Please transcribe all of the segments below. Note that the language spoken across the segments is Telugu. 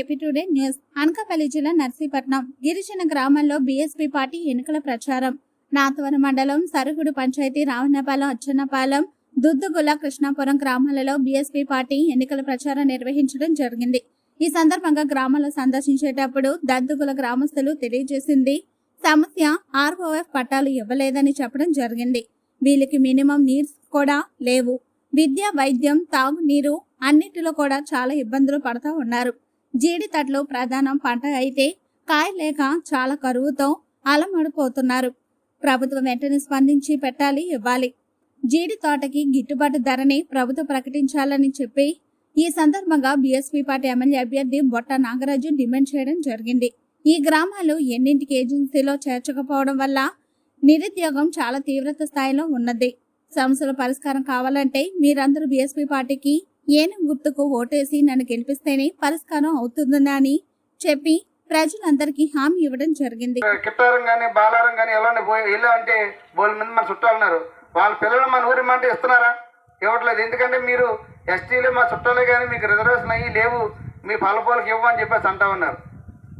AP today news. అనకాపల్లి జిల్లా నర్సీపట్నం గిరిజన గ్రామంలో బీఎస్పీ పార్టీ ఎన్నికల ప్రచారం. నాతవరం మండలం సరుగుడు పంచాయతీ రావణపాలెం అచ్చన్నపాలెం దుద్దుగుల కృష్ణాపురం గ్రామాలలో బీఎస్పీ పార్టీ ఎన్నికల ప్రచారం నిర్వహించడం జరిగింది. ఈ సందర్భంగా గ్రామాలు సందర్శించేటప్పుడు దద్దుగుల గ్రామస్తులు తెలియజేసింది సమస్య ఆర్ఓఎఫ్ పట్టాలు ఇవ్వలేదని చెప్పడం జరిగింది. వీళ్ళకి మినిమం నీడ్స్ కూడా లేవు. విద్య వైద్యం తాగునీరు అన్నిటిలో కూడా చాలా ఇబ్బందులు పడుతూ ఉన్నారు. జీడి ప్రధాన ప్రధానం పంట అయితే కాయ లేక చాలా కరువుతో అలమడిపోతున్నారు. ప్రభుత్వం వెంటనే స్పందించి పెట్టాలి ఇవ్వాలి. జీడి తోటకి గిట్టుబాటు ధరని ప్రభుత్వం ప్రకటించాలని చెప్పి ఈ సందర్భంగా బీఎస్పీ పార్టీ ఎమ్మెల్యే అభ్యర్థి బొట్ట నాగరాజు డిమాండ్ చేయడం జరిగింది. ఈ గ్రామాలు ఎన్నింటికి ఏజెన్సీలో చేర్చకపోవడం వల్ల నిరుద్యోగం చాలా తీవ్రత స్థాయిలో ఉన్నది. సమస్యల పరిష్కారం కావాలంటే మీరందరూ బీఎస్పీ పార్టీకి ఏను గుర్తుకు ఓటేసి నన్ను గెలిపిస్తేనే పరిష్కారం అవుతుందని చెప్పి ప్రజలందరికీ హామీ ఇవ్వడం జరిగింది. కిట్టారం కానీ బాలారం కానీ ఎలా పోయి ఇల్లు అంటే వాళ్ళ మీద మన చుట్టాలు ఉన్నారు. వాళ్ళ పిల్లలు మన ఊరి మాట ఇస్తున్నారా? ఇవ్వట్లేదు. ఎందుకంటే మీరు ఎస్టీలు మా చుట్టాలే కానీ మీకు రిజర్వేషన్ అయ్యి లేవు. మీ ఫలపోలకు ఇవ్వమని చెప్పేసి అంటా ఉన్నారు.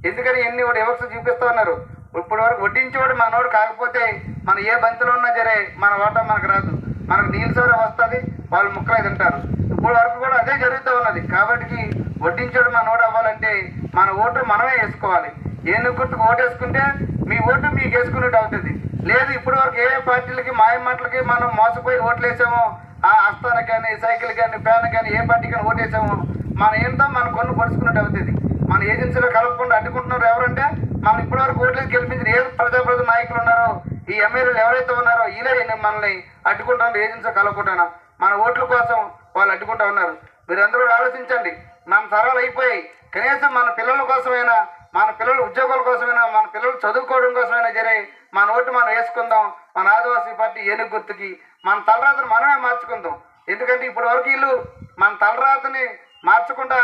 ఎందుకని ఎన్ని కూడా వివక్ష చూపిస్తా ఉన్నారు? ఇప్పటి వరకు వడ్డించేవాడు మనోడు కాకపోతే మన ఏ బంతిలో ఉన్నా సరే మన ఓట మనకు రాదు. మనకు నీళ్ళ సౌర వస్తుంది వాళ్ళు ముక్కలే తింటారు. ఇప్పుడు వరకు కూడా అదే జరుగుతూ ఉన్నది. కాబట్టి వడ్డించాడు మనోడు అవ్వాలంటే మన ఓటు మనమే వేసుకోవాలి. ఏ గుర్తుకు ఓటు వేసుకుంటే మీ ఓటు మీకు వేసుకున్నట్టు అవుతుంది. లేదు ఇప్పటి వరకు ఏ పార్టీలకి మాయ మాటలకి మనం మోసపోయి ఓట్లు వేసామో ఆ అస్తానికి కానీ సైకిల్ కానీ ఫ్యాన్ కానీ ఏ పార్టీ కానీ ఓటు వేసామో మన ఏంటో మనం కొన్ను పడుచుకున్నట్టు అవుతుంది. మన ఏజెన్సీలో కలపకుండా అడ్డుకుంటున్నారు ఎవరంటే మనం ఇప్పటివరకు ఓట్లేసి గెలిపించిన ఏ ప్రజాప్రతి నాయకులు ఉన్నారో ఈ ఎమ్మెల్యేలు ఎవరైతే ఉన్నారో ఇలా మనల్ని అడ్డుకుంటాను ఏజెన్సీ కలవకుండా మన ఓట్ల కోసం వాళ్ళు అడ్డుకుంటా ఉన్నారు. మీరందరూ కూడా ఆలోచించండి. మన తరాలు అయిపోయి కనీసం మన పిల్లల కోసమైనా మన పిల్లల ఉద్యోగాల కోసమైనా మన పిల్లలు చదువుకోవడం కోసమైనా జరే మన ఓటు మనం వేసుకుందాం. మన ఆదివాసీ పార్టీ ఏనుగు గుర్తుకి మన తలరాతను మనమే మార్చుకుందాం. ఎందుకంటే ఇప్పటి వరకు వీళ్ళు మన తలరాతని మార్చకుండా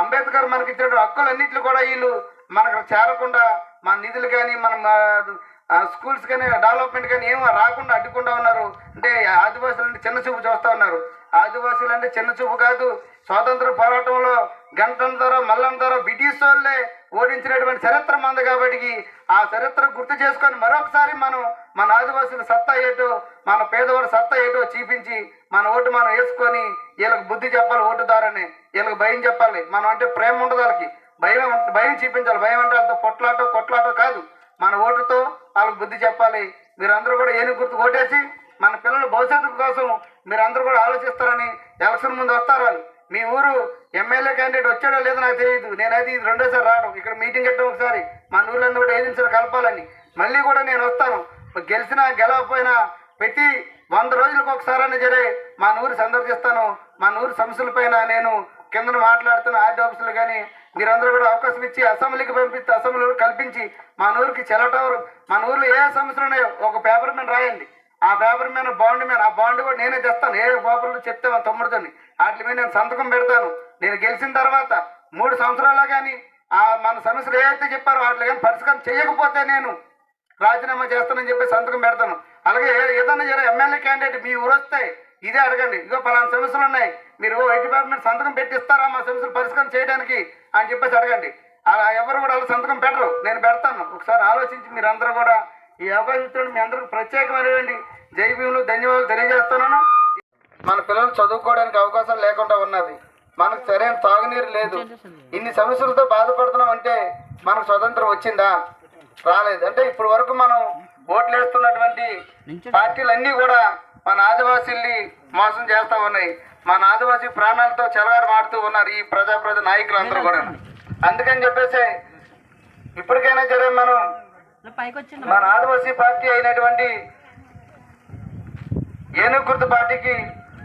అంబేద్కర్ మనకి ఇచ్చిన హక్కులన్నింటిలో కూడా వీళ్ళు మనకు చేరకుండా మన నిధులు కానీ మన స్కూల్స్ కానీ డెవలప్మెంట్ కానీ ఏమో రాకుండా అడ్డుకుంటా ఉన్నారు. అంటే ఆదివాసులు చిన్న చూపు చూస్తూ ఉన్నారు. ఆదివాసులు అంటే చిన్న చూపు కాదు. స్వాతంత్ర పోరాటంలో గంటల ద్వారా మల్లం ద్వారా బ్రిటిష్ వాళ్ళే ఓడించినటువంటి చరిత్ర మంది కాబట్టి ఆ చరిత్ర గుర్తు చేసుకొని మరొకసారి మనం మన ఆదివాసుల సత్తా ఏటో మన పేదవాడు సత్తా ఏటో చూపించి మన ఓటు మనం వేసుకొని వీళ్ళకి బుద్ధి చెప్పాలి ఓటుదారని వీళ్ళకి భయం చెప్పాలి. మనం అంటే ప్రేమ ఉండదు వాళ్ళకి. భయం భయం చూపించాలి. భయం అంటే వాళ్ళతో కొట్లాటో కొట్లాటో కాదు. మన ఓటుతో వాళ్ళకి బుద్ధి చెప్పాలి. మీరందరూ కూడా ఏనుగు గుర్తు ఓటేసి మన పిల్లల భవిష్యత్తు కోసం మీరందరూ కూడా ఆలోచిస్తారని ఎలక్షన్ ముందు వస్తారు మీ ఊరు ఎమ్మెల్యే క్యాండిడేట్ వచ్చాడో లేదో నాకు తెలియదు నేనైతే ఇది రెండోసారి రావడం. ఇక్కడ మీటింగ్ పెట్టడం ఒకసారి. మన ఊళ్ళో కూడా ఏజెన్సీలు కలపాలని. మళ్ళీ కూడా నేను వస్తాను. గెలిచినా గెలవకపోయినా ప్రతి వంద రోజులకు ఒకసారి అని జరే మా ఊరు సందర్శిస్తాను. మా ఊరు సమస్యలపైన నేను కింద మాట్లాడుతున్న ఆర్డీ ఆఫీసులు కానీ మీరందరూ కూడా అవకాశం ఇచ్చి అసెంబ్లీకి పంపిస్తే అసెంబ్లీ కల్పించి మా ఊరికి చెల్లటవరు మా ఊర్లో ఏ సమస్యలు ఉన్నాయో ఒక పేపర్ మీద రాయండి. ఆ పేపర్ మీద బాండ్ మీద ఆ బాండ్ కూడా నేనే తెస్తాను. ఏ పేపర్లు చెప్తే మా తమ్ముడితోని. వాటి మీద నేను సంతకం పెడతాను. నేను గెలిచిన తర్వాత మూడు సంవత్సరాలు కానీ ఆ మన సమస్యలు ఏవైతే చెప్పారో వాటిలో కానీ పరిష్కారం చేయకపోతే నేను రాజీనామా చేస్తానని చెప్పి సంతకం పెడతాను. అలాగే ఏదైనా జర ఎమ్మెల్యే క్యాండిడేట్ మీ ఊరు వస్తే ఇదే అడగండి. ఇగో పలానా సమస్యలు ఉన్నాయి. మీరు ఐటీ డిపార్ట్మెంట్ సంతకం పెట్టిస్తారా మా సమస్యలు పరిష్కారం చేయడానికి అని చెప్పేసి అడగండి. అలా ఎవరు కూడా అలా సంతకం పెట్టరు. నేను పెడతాను. ఒకసారి ఆలోచించి మీరు అందరూ కూడా ఈ అవకాశం ఇచ్చిన మీ అందరికి ప్రత్యేకమైనటువంటి జై భీములు ధన్యవాదాలు తెలియజేస్తున్నాను. మన పిల్లలు చదువుకోవడానికి అవకాశం లేకుండా ఉన్నది. మనకు సరైన తాగునీరు లేదు. ఇన్ని సమస్యలతో బాధపడుతున్నాం అంటే మనకు స్వతంత్రం వచ్చిందా? రాలేదు. అంటే ఇప్పటి వరకు మనం ఓట్లు వేస్తున్నటువంటి పార్టీలన్నీ కూడా మన ఆదివాసీల్ని మోసం చేస్తూ ఉన్నాయి. మన ఆదివాసీ ప్రాణాలతో చెలగారు మాడుతూ ఉన్నారు ఈ ప్రజాప్రజ నాయకులందరూ కూడా అందుకని చెప్పేసి ఇప్పటికైనా సరే మనం మన ఆదివాసీ పార్టీ అయినటువంటి ఏనుగు గుర్తు పార్టీకి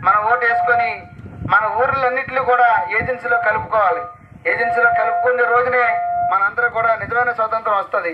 మనం ఓటు వేసుకొని మన ఊర్లన్నింటినీ కూడా ఏజెన్సీలో కలుపుకోవాలి. ఏజెన్సీలో కలుపుకునే రోజునే మనందరూ కూడా నిజమైన స్వాతంత్రం వస్తుంది.